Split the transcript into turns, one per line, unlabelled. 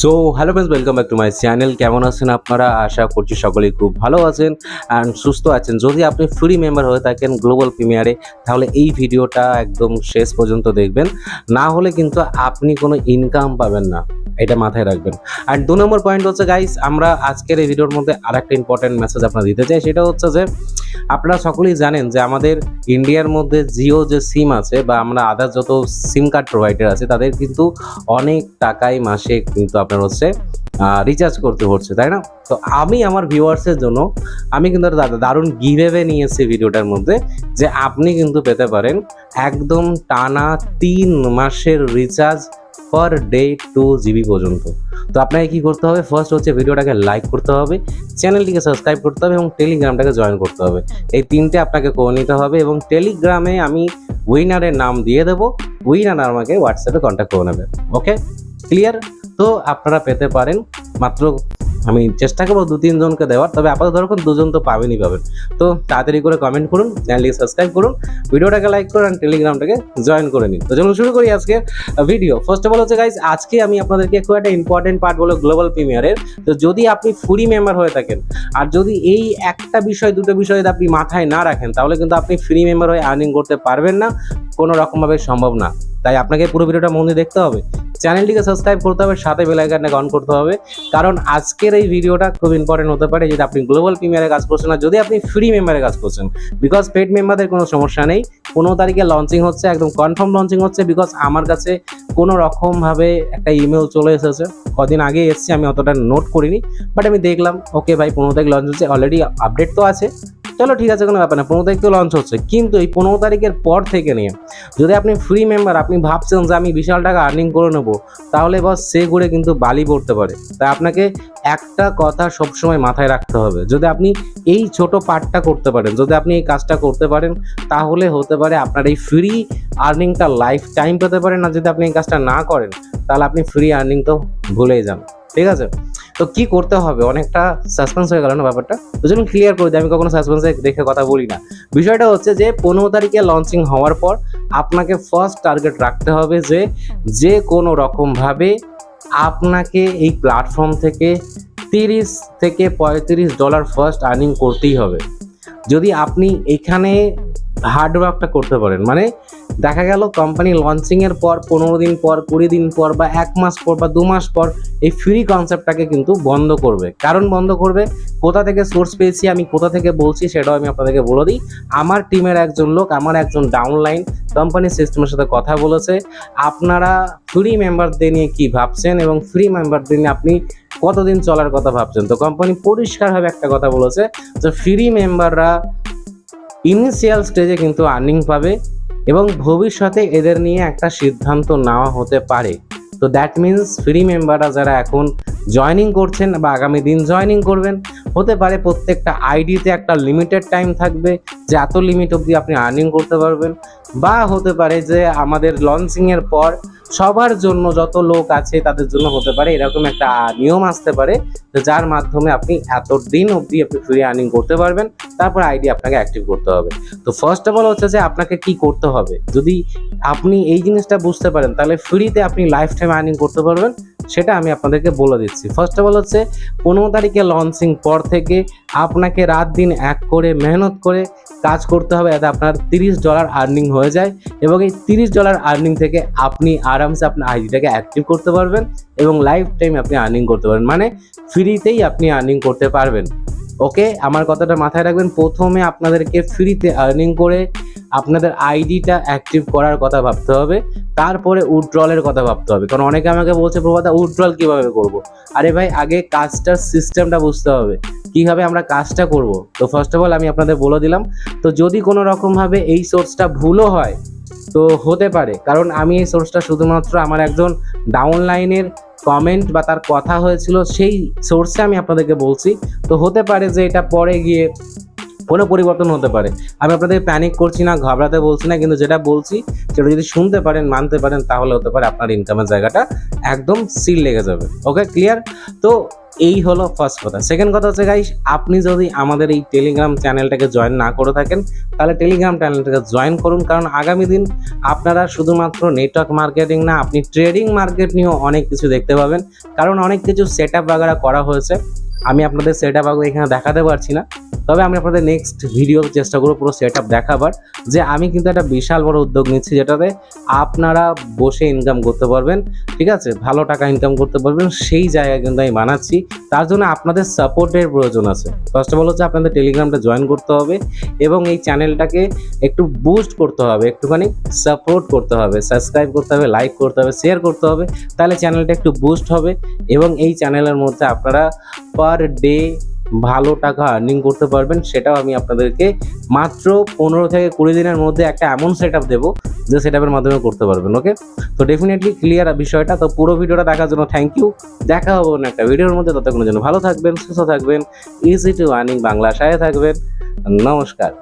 So hello friends welcome back to my channel কেমন আছেন আপনারা? আশা করছি সকলেই খুব ভালো আছেন অ্যান্ড সুস্থ আছেন। যদি আপনি ফ্রি মেম্বার হয়ে থাকেন গ্লোবাল প্রিমিয়ারে তাহলে এই ভিডিওটা একদম শেষ পর্যন্ত দেখবেন। না হলে কিন্তু আপনি কোনো ইনকাম পাবেন না। এটা মাথায় রাখবেন। আর দু নম্বর পয়েন্ট হচ্ছে গাইস আমরা আজকের এই ভিডিওর মধ্যে আর একটা ইম্পর্টেন্ট মেসেজ আপনার দিতে চাই। সেটা হচ্ছে যে, আপনারা সকলেই জানেন যে আমাদের ইন্ডিয়ার মধ্যে জিও যে সিম আছে বা আমরা আদার যত সিম কার্ড প্রোভাইডার আছে, তাদের কিন্তু অনেক টাকাই মাসে কিন্তু আপনার হচ্ছে রিচার্জ করতে হচ্ছে, তাই না? তো আমি আমার ভিউয়ার্সের জন্য, আমি কিন্তু দারুণ গিভেবে নিয়ে এসেছি ভিডিওটার মধ্যে, যে আপনি কিন্তু পেতে পারেন একদম টানা তিন মাসের recharge per day two GB পর্যন্ত। তো আপনাকে কি করতে হবে? ফার্স্ট হচ্ছে ভিডিওটাকে লাইক করতে হবে চ্যানেলটিকে সাবস্ক্রাইব করতে হবে এবং টেলিগ্রামটাকে জয়েন করতে হবে। এই তিনটে আপনাকে করে নিতে হবে এবং টেলিগ্রামে আমি উইনারের নাম দিয়ে দেবো। উইনার আমাকে হোয়াটসঅ্যাপে কন্ট্যাক্ট করে নেবে। ওকে ক্লিয়ার তো আপনারা পেতে পারেন মাত্র আমি চেষ্টা করব দু, তিনজনকে দেওয়ার, তবে আপাতত ধরুন দুজন তো পাবেনই পাবেন। তো তাড়াতাড়ি করে কমেন্ট করুন চ্যানেলটিকে সাবস্ক্রাইব করুন, ভিডিওটাকে লাইক করুন আর টেলিগ্রামটাকে জয়েন করে নিন। তো চলুন শুরু করি আজকে ভিডিও ফার্স্ট অফ অল হচ্ছে গাইজ আজকে আমি আপনাদেরকে খুব একটা ইম্পর্টেন্ট পার্ট বলো গ্লোবাল প্রিমিয়ারের তো যদি আপনি ফ্রি মেম্বার হয়ে থাকেন, আর যদি এই একটা বিষয়, দুটো বিষয় যদি আপনি মাথায় না রাখেন, তাহলে কিন্তু আপনি ফ্রি মেম্বার হয়ে আর্নিং করতে পারবেন না, কোনো রকমভাবে সম্ভব না। তাই আপনাকে পুরো ভিডিওটা মন দেখতে হবে। চ্যানেলটিকে সাবস্ক্রাইব করতে হবে, সাথে বেল আইকনটাকে অন করতে হবে। কারণ আজকের এই ভিডিওটা খুব ইম্পর্টেন্ট হতে পারে যদি আপনি গ্লোবাল প্রিমিয়ারে কাজ করছেন না, যদি আপনি ফ্রি মেম্বারে কাজ করছেন। বিকজ পেড মেম্বারদের কোনো সমস্যা নেই। পনেরো তারিখে লঞ্চিং হচ্ছে, একদম কনফার্ম লঞ্চিং হচ্ছে বিকজ আমার কাছে কোনো রকমভাবে একটা ইমেল চলে এসেছে। কদিন আগে এসেছে, আমি অতটা নোট করিনি। বাট আমি দেখলাম ওকে ভাই, পনেরো তারিখ লঞ্চ হচ্ছে অলরেডি আপডেট তো আছে। চলো ঠিক আছে, কোনো ব্যাপার না। পনেরো তারিখ তো লঞ্চ হচ্ছে। কিন্তু এই পনেরো তারিখের পর থেকে নিয়ে যদি আপনি ফ্রি মেম্বার আপনি ভাবছেন যে আমি বিশাল টাকা আর্নিং করে নেব, তাহলে বস সে ঘুরে কিন্তু বালি পড়তে পারে। তাই আপনাকে একটা কথা সবসময় মাথায় রাখতে হবে। যদি আপনি এই ছোট পার্টটা করতে পারেন, যদি আপনি এই কাজটা করতে পারেন, তাহলে হতে পারে আপনার এই ফ্রি আর্নিংটা লাইফ টাইম পেতে পারেন না যদি আপনি এই কাজটা না করেন, তাহলে আপনি ফ্রি আর্নিং তো ভুলেই যান। ঠিক আছে? তো কি করতে হবে? অনেকটা সাসপেন্স হয়ে গেল না ব্যাপারটা? তো চলুন ক্লিয়ার করে দিই, আমি কখনো সাসপেন্সে দেখে কথা বলি না। বিষয়টা হচ্ছে যে, পনেরো তারিখে লঞ্চিং হওয়ার পর আপনাকে ফার্স্ট টার্গেট রাখতে হবে যে যে কোনো রকমভাবে আপনাকে এই প্ল্যাটফর্ম থেকে তিরিশ থেকে পঁয়ত্রিশ ডলার ফার্স্ট আর্নিং করতেই হবে। যদি আপনি এখানে হার্ডওয়ার্কটা করতে পারেন মানে দেখা গেল কোম্পানি লঞ্চিংয়ের পর, পনেরো দিন পর, কুড়ি দিন পর বা এক মাস পর বা দু মাস পর এই ফ্রি কনসেপ্টটাকে কিন্তু বন্ধ করবে। কারণ বন্ধ করবে? কোথা থেকে সোর্স পেয়েছি, আমি কোথা থেকে বলছি সেটাও আমি আপনাদেরকে বলে দিই। আমার টিমের একজন লোক, আমার একজন ডাউনলাইন কোম্পানি সিস্টেমের সাথে কথা বলেছে। আপনারা ফ্রি মেম্বারদের নিয়ে কি ভাবছেন এবং ফ্রি মেম্বারদের নিয়ে আপনি কতদিন চলার কথা ভাবছেন? তো কোম্পানি পরিষ্কারভাবে একটা কথা বলেছে যে ফ্রি মেম্বাররা ইনিশিয়াল স্টেজে কিন্তু আর্নিং পাবে। এবং ভবিষ্যতে এদের নিয়ে একটা সিদ্ধান্ত নেওয়া হতে পারে। তো দ্যাট মিন্স ফ্রি মেম্বাররা যারা এখন জয়নিং করছেন বা আগামী দিন জয়নিং করবেন, হতে পারে প্রত্যেকটা আইডিতে একটা লিমিটেড টাইম থাকবে, যে এত লিমিট অবধি আপনি আর্নিং করতে পারবেন, বা হতে পারে যে আমাদের লঞ্চিংয়ের পর সবার জন্য যত লোক আছে তাদের জন্য হতে পারে, এরকম একটা নিয়ম আসতে পারে যার মাধ্যমে আপনি এত দিন অবধি আপনি ফ্রি আর্নিং করতে পারবেন, তারপর আইডি আপনাকে অ্যাক্টিভ করতে হবে। তো ফার্স্ট অফ অল হচ্ছে যে আপনাকে কি করতে হবে? যদি আপনি এই জিনিসটা বুঝতে পারেন, তাহলে ফ্রিতে আপনি লাইফ টাইম আর্নিং করতে পারবেন সেটা আমি আপনাদেরকে বলে দিচ্ছি। ফার্স্ট অফ অল হচ্ছে, পনেরো তারিখে লঞ্চিং পর থেকে আপনাকে রাত দিন এক করে মেহনত করে কাজ করতে হবে যাতে আপনার তিরিশ ডলার আর্নিং হয়ে যায় এবং এই তিরিশ ডলার আর্নিং থেকে আপনি আরামসে আপনার আইডিটাকে অ্যাক্টিভ করতে পারবেন এবং লাইফ টাইম আপনি আর্নিং করতে পারবেন। মানে ফ্রিতেই আপনি আর্নিং করতে পারবেন। ওকে আমার কথাটা মাথায় রাখবেন। প্রথমে আপনাদেরকে ফ্রিতে আর্নিং করে আপনাদের আইডিটা অ্যাক্টিভ করার কথা ভাবতে হবে, তারপরে উইথড্রলের কথা ভাবতে হবে। কারণ অনেকে আমাকে বলছে, প্রভাতা উইথড্রল কীভাবে করব? আরে ভাই, আগে কাজটার সিস্টেমটা বুঝতে হবে। কীভাবে আমরা কাজটা করব? তো ফার্স্ট অফ অল আমি আপনাদের বলে দিলাম, তো যদি কোনো রকমভাবে এই সোর্সটা ভুলও হয়, তো হতে পারে। কারণ আমি এই সোর্সটা শুধুমাত্র আমার একজন ডাউনলাইনের কমেন্ট বা তার কথা হয়েছিল, সেই সোর্সে আমি আপনাদেরকে বলছি। তো হতে পারে যে এটা পরে গিয়ে কোনো পরিবর্তন হতে পারে। আমি আপনাদের প্যানিক করছি না, ঘাবড়াতে বলছি না, কিন্তু যেটা বলছি, সেটা যদি শুনতে পারেন, মানতে পারেন, তাহলে হতে পারে আপনার ইনকামের জায়গাটা একদম সিল লেগে যাবে। ওকে ক্লিয়ার তো এই হলো ফার্স্ট কথা। সেকেন্ড কথা হচ্ছে গাইস আপনি যদি আমাদের এই টেলিগ্রাম চ্যানেলটাকে জয়েন না করে থাকেন, তাহলে টেলিগ্রাম চ্যানেলটাকে জয়েন করুন, কারণ আগামী দিন আপনারা শুধুমাত্র নেটওয়ার্ক মার্কেটিং না, আপনি ট্রেডিং মার্কেট নিয়েও অনেক কিছু দেখতে পাবেন। কারণ অনেক কিছু সেট আপ করা হয়েছে। আমি আপনাদের সেট আপ এখানে দেখাতে পারছি না। তবে আমি আপনাদের নেক্সট ভিডিও চেষ্টা করব পুরো সেট আপ দেখাবার যে আমি কিন্তু একটা বিশাল বড় উদ্যোগ নিচ্ছি যেটাতে আপনারা বসে ইনকাম করতে পারবেন, ঠিক আছে? ভালো টাকা ইনকাম করতে পারবেন, সেই জায়গা কিন্তু আমি বানাচ্ছি। তার জন্য আপনাদের সাপোর্টের প্রয়োজন আছে। ফার্স্ট অফ অল হচ্ছে আপনাদের টেলিগ্রামটা জয়েন করতে হবে এবং এই চ্যানেলটাকে একটু বুস্ট করতে হবে, একটুখানি সাপোর্ট করতে হবে সাবস্ক্রাইব করতে হবে লাইক করতে হবে শেয়ার করতে হবে, তাহলে চ্যানেলটা একটু বুস্ট হবে এবং এই চ্যানেলের মধ্যে আপনারা পার ডে ভালো টাকা আর্নিং করতে পারবেন, সেটাও আমি আপনাদেরকে মাত্র পনেরো থেকে কুড়ি দিনের মধ্যে একটা এমন সেট আপ দেবো যে সেট আপের মাধ্যমে করতে পারবেন ওকে তো ডেফিনেটলি ক্লিয়ার বিষয়টা, তো পুরো ভিডিওটা দেখার জন্য থ্যাংক ইউ দেখা হবে না একটা ভিডিওর মধ্যে, ততক্ষণের জন্য ভালো থাকবেন, সুস্থ থাকবেন ইজি টু আর্নিং বাংলা সায় থাকবেন। নমস্কার।